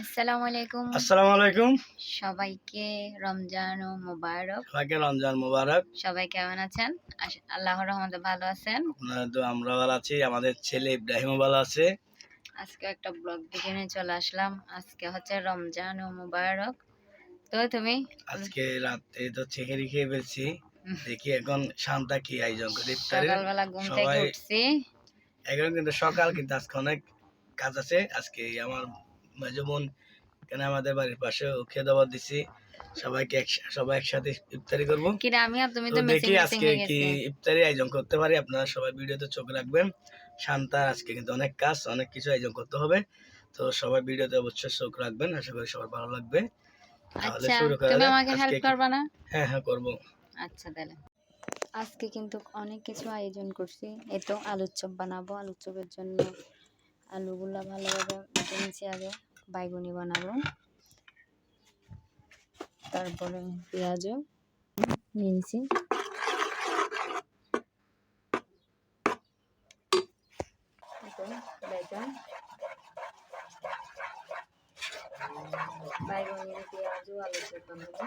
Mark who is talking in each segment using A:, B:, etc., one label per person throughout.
A: আসসালামু আলাইকুম।
B: আসসালামু আলাইকুম।
A: সবাইকে রমজান ও মোবারক।
B: সবাইকে রমজান মুবারক।
A: সবাই কেমন আছেন? আল্লাহর রহমতে ভালো আছেন?
B: তো আমরা ভালো আছি। আমাদের ছেলে ইব্রাহিমও ভালো আছে।
A: আজকে একটা ব্লগ ভিডিও নিয়ে চলে আসলাম। আজকে হচ্ছে রমজান ও মোবারক। তো তুমি?
B: আজকে রাতে তো চেহারি খেয়ে ফেলছি। দেখি এখন শান্তা কি আয়োজন করে
A: সকালবেলা ঘুম থেকে উঠছি।
B: এখন কিন্তু সকাল কিন্তু আজকে অনেক কাজ আছে। আজকে আমার বোন কেন আমাদের বাড়ির পাশে খেয়ে দাবার দিছি। সবাইকে সবাই একসাথে ইফতারি করব।
A: কিরে আমি আর তুমি
B: তো দেখি আজকে কি ইফতারি আয়োজন করতে পারি। আপনারা সবাই ভিডিওতে চোখ রাখবেন। শান্তা আজকে কিন্তু অনেক কাজ অনেক কিছু আয়োজন করতে হবে। তো সবাই ভিডিওতে অবশ্যই চোখ রাখবেন। আশা করি সবার ভালো লাগবে। তাহলে
A: আচ্ছা
B: শুরু করা
A: তুমি আমাকে হেল্প করবা না?
B: হ্যাঁ হ্যাঁ করব।
A: আচ্ছা তাহলে। আজকে কিন্তু অনেক কিছু আয়োজন করছি। এই তো আলুর চপ বানাবো। আলুর চপের জন্য আলুগুলা ভালোভাবে ভেজে নিচ্ছি আগে। বাইগুনি বানাবো। তারপরে পেঁয়াজও নিয়েছি। বাইগুনি পেঁয়াজও বানাবো।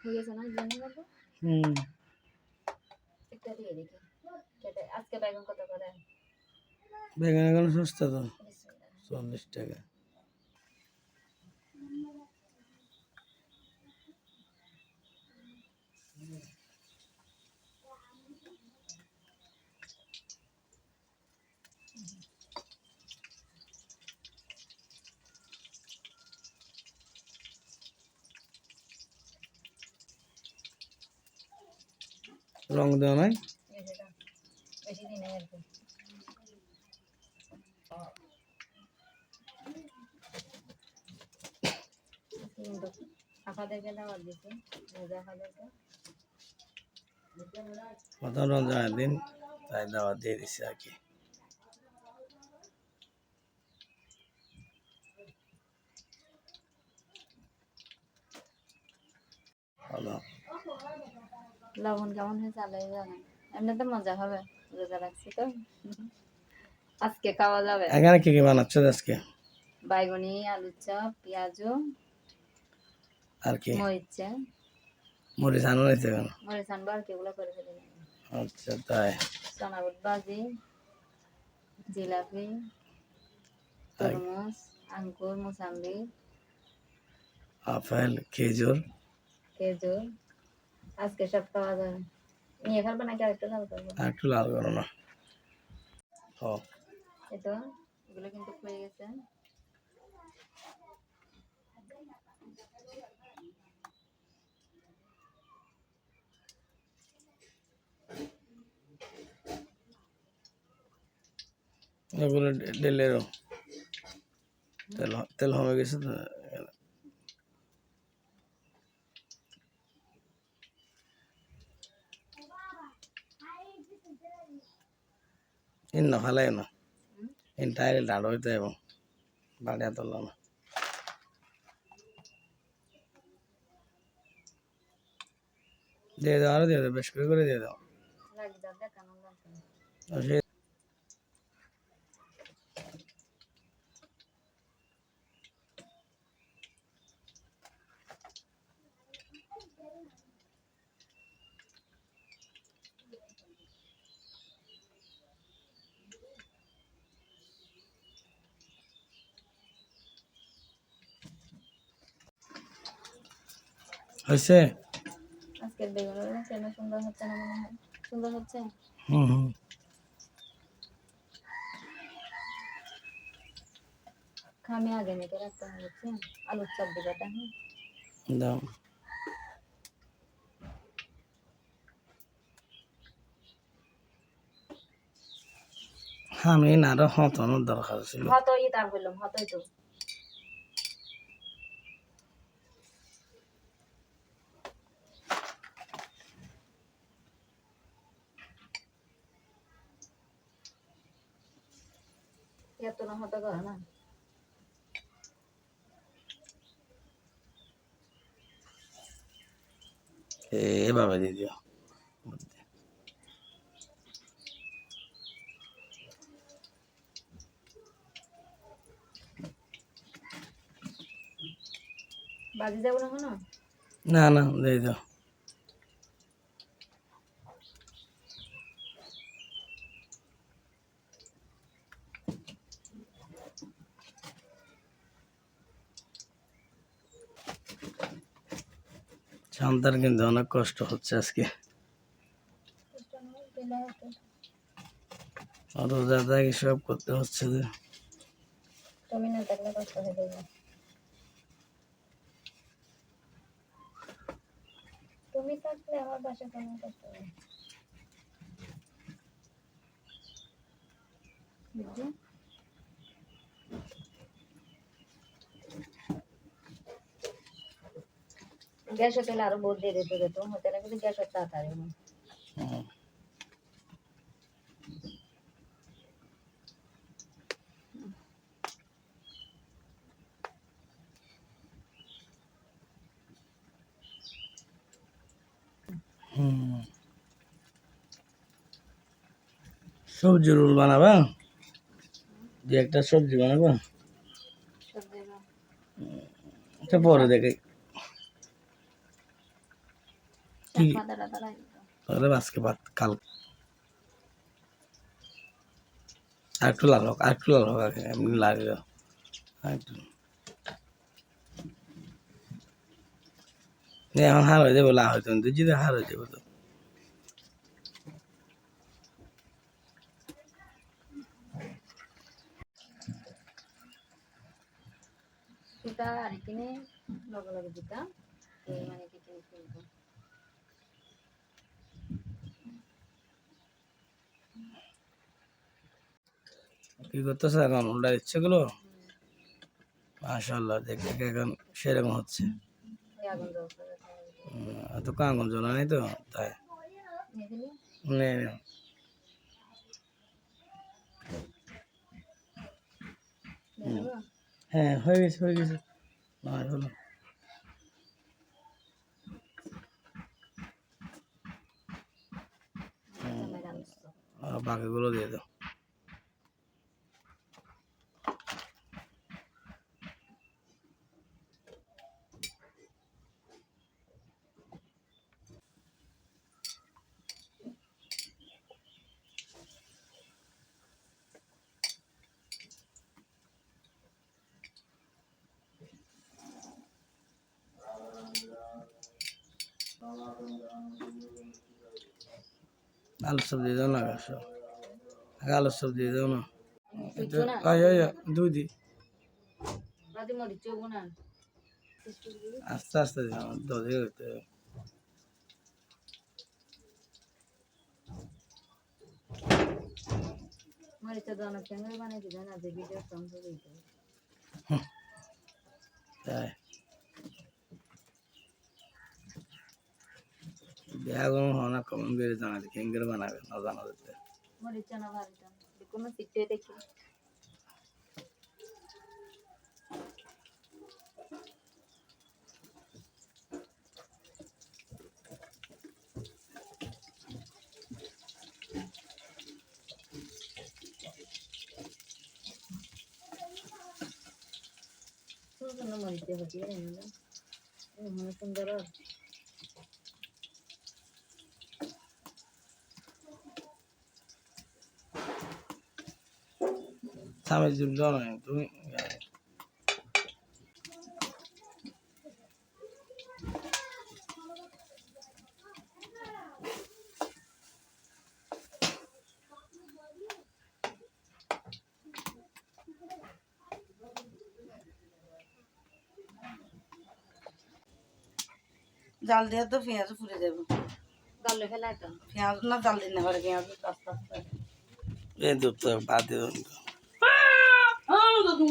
A: হয়ে গেছে না জানি বাবু
B: হুম।
A: একটা দিয়ে দেখি। আজকে বেগুন কত করে?
B: বেগুন এখন সস্তা তো। চল্লিশ টাকা রং দেওয়া নাই
A: এই যে এটা, বেশি দিন নেই আর কি কিন্তু আপাদেরকে দেওয়ার দিছি মজা আপাদেরকে
B: প্রথম রমজানের দিন তাই দাওয়াত দিয়ে দিচ্ছে আর কি।
A: লবণ কেমন হয়েছে? জানেন এমনিতে মজা হবে রোজা রাখছি তো। আজকে খাওয়া যাবে।
B: এখানে কি কি বানাচ্ছ আজকে?
A: বাইগুনি আলুর চপ পেঁয়াজু
B: আর কি?
A: মরিচে।
B: আনো নিতে কেন
A: মরিচ আনব আর কি ওগুলো করে ফেলে।
B: আচ্ছা তাই।
A: চনাবুট ভাজি জিলাপি তরমুজ আঙ্কুর মোসাম্বি।
B: আপেল খেজুর।
A: খেজুর। আজকে সব খাওয়া যাবে। নিয়ে ফেলব নাকি আরেকটু লাল করব?
B: আর একটু লাল করো না। ও
A: এই এগুলো কিন্তু হয়ে গেছে।
B: এগুলো ডেলেরও। তেল তেল হয়ে গেছে তো ইন্ন খালাই না ইন টাইলে ডাড় হইতে এবং বাড়িয়া তোলা না দিয়ে দাও আরও দিয়ে দাও বেশ করে করে দিয়ে দাও। হয়েছে?
A: আজকের বেগুনের কেন সুন্দর হচ্ছে না মনে হয়। সুন্দর হচ্ছে?
B: হুম হুম।
A: খামি আগে মেখে রাখতে হচ্ছে আলুর চপ দিবাটা হ্যাঁ
B: দাও। আমি না হতানোর দরকার ছিল।
A: হতই তার বললাম হতই তো। এত না হতে করে না।
B: এভাবে দিয়ে দিও।
A: বাজি যাব না
B: না না দিয়ে দাও। শান্তার কিন্তু অনেক কষ্ট হচ্ছে আজকে। রোজা দাগি সব করতে হচ্ছে যে।
A: তুমি না থাকলে কষ্ট হয়ে যাবে তুমি থাকলে আমার বাসা কেমন কষ্ট হবে। গ্যাস হতে আরও বহুত দেরি হতে যেত হতে না কিন্তু গ্যাস হতে তাড়াতাড়ি।
B: হুম। হুম। সবজি রোল বানাবা দু একটা সবজি বানাবা পরে দেখে কি। তাহলে আজকে ভাত কাল আর একটু লাল হোক আর একটু লাল হোক আগে এমনি লাগে আর একটু এখন হার হয়ে যাব লাল হইতো কিন্তু যদি হার হয়ে যাব তো।
A: সুতা আর কিনে লগে লগে দিতা মানে কি কিনে
B: কি করতেছে এখন উল্টা ইচ্ছে গুলো মাশাল্লাহ দেখতে দেখতে এখন সেরকম হচ্ছে। এত কাঙ্গন জ্বলা নেই তো তাই।
A: এগুলি
B: নে, নে।
A: দেখো
B: হ্যাঁ হয়ে গেছে হয়ে গেছে। না হলো। বাকিগুলো দিয়ে দাও। আলু সব দিয়ে দাও না আগে আলু সব দিয়ে দাও না। আয় আয় আয়, দুই দি।
A: রাতে মরিচ চোবো
B: আস্তে আস্তে দিও দধে হইতে
A: মরিচটা দানা কেন বানাই দিবে না যে ভিডিও সঙ্গ দিতে
B: তাই দেয়া কোনো হওয়া কমন করে জানা দেখি কেঙ্গের বানাবে না জানা দিতে
A: মরিচ না
B: দাও না তুমি
C: জাল দিয়ে তো পেঁয়াজ ফুটে যাব।
A: গালে ফেলাই তো।
C: পেঁয়াজ না জাল দিন হবে পেঁয়াজ আস্তে আস্তে।
B: এই দুধ বাদ দিয়ে দাও।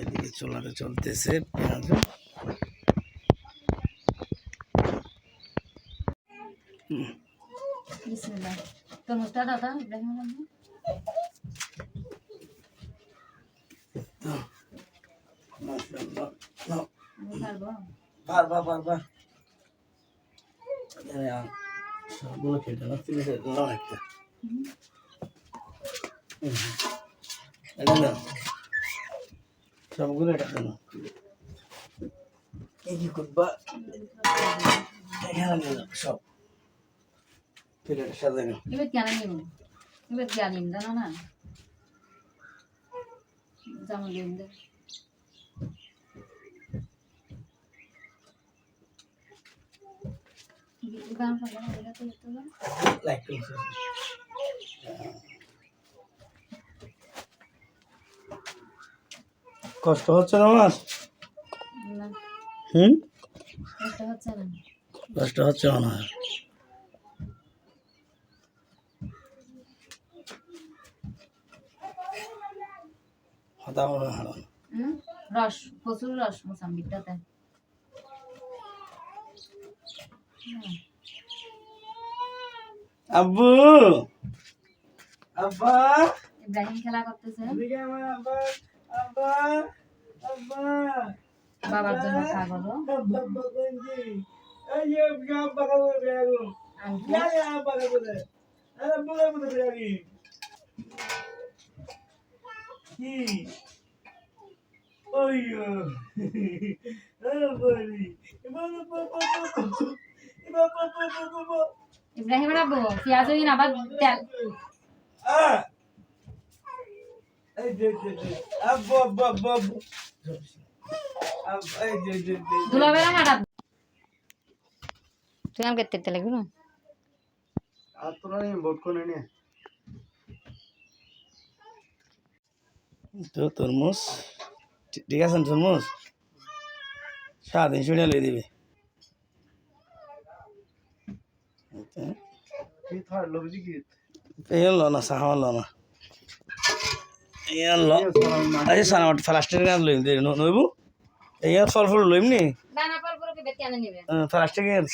B: এদিকে চোলাটা চলতেছে পেঁয়াজ
A: পারবা
B: পারবা bunu köyden aktivite daha etti. Hı hı. Öyle mi? সবগুলো এটা নাও এই কি করবা? এখানে যাও সব। প্লেট সাজাই নাও।
A: এবার কেন নিব? এবার জানো না? জামা দে
B: লাইক কষ্ট হচ্ছে না আমার? হুম?
A: এটা হচ্ছে না।
B: কষ্ট হচ্ছে মনে হয় হতা মনে হয় না।
A: হুম? রস প্রচুর রস মোসাম্বিটাতে
B: আব্বু! আব্বা!
A: ইব্রাহিম খেলা করতেছে। বাবার জন্য
B: বাবা
A: ইব্রাহিম রাখব পেঁয়াজ আবার তেল। দুলাবেলা হাঁটা তুই আমাকে তেতে লাগবি না
B: আর তোরা নেই ভোট করে নে তো তরমুজ। ঠিক আছে তরমুজ? সারাদিন শুনে লই দিবে। লো না সাহা লো না। আচ্ছা সানা ফ্লাস্টের গান লইম নইবু? এই ফল লইম নি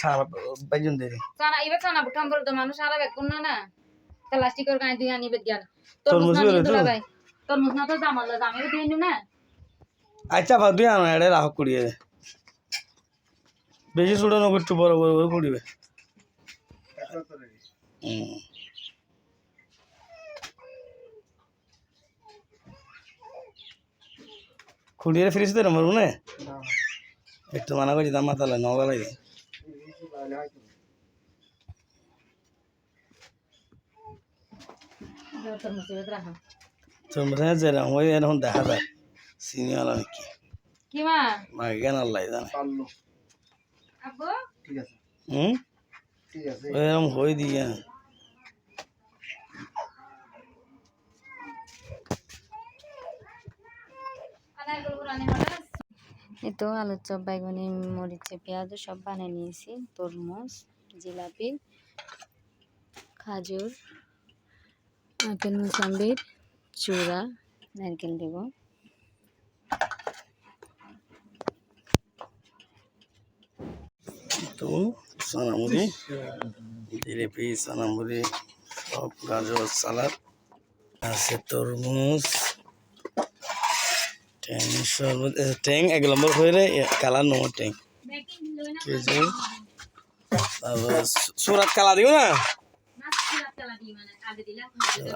B: সারা বাইজন
A: ইবে চানা বুটাম বল তো মানুষ আলা বেকুন না না? প্লাস্টিকের গায়ে দুই আনিবে জ্ঞান
B: তরমুজ
A: তরমুজ না
B: বেরোয় তো?
A: দুলা ভাই তরমুজ না তো জামাল জামে দিয়ে নিউ না?
B: আচ্ছা ভাবি আনো এড়ে রাহ কুড়িয়ে বেশি ছোট নব একটু বড় বড় করে কুড়িবে হুম। খুঁড়িয়ে ফিরিস তো মারবো না? একটু মানা করছি দাম মাতালে
A: ইবে
B: তোমরা যেরকম ওই এরকম দেখা যায়। চিনি আলাম কি
A: কি
B: মাকে কেন আল্লাহ জানে।
A: আব্বু?
B: হুম? ওই এরকম হয়ে দিয়ে।
A: তো আলুর চপ বাইগনি মরিচে, পেঁয়াজ সব বানিয়ে নিয়েছি। তরমুজ, জিলাপি, খাজুর, আপেল, মুসাম্বির চূড়া নারকেল দেব।
B: তো সোনামুড়ি, জিলিপি, সোনামুড়ি, সব গাজর, সালাদ আছে তরমুজ। ট্যাং এক নম্বর হয়ে কালার নম্বর ট্যাং কেজি সুরাত কালা দিও না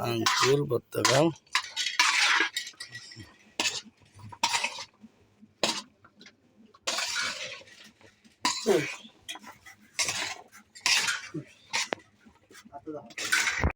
B: আঙ্কুর বর্তমান Thank you.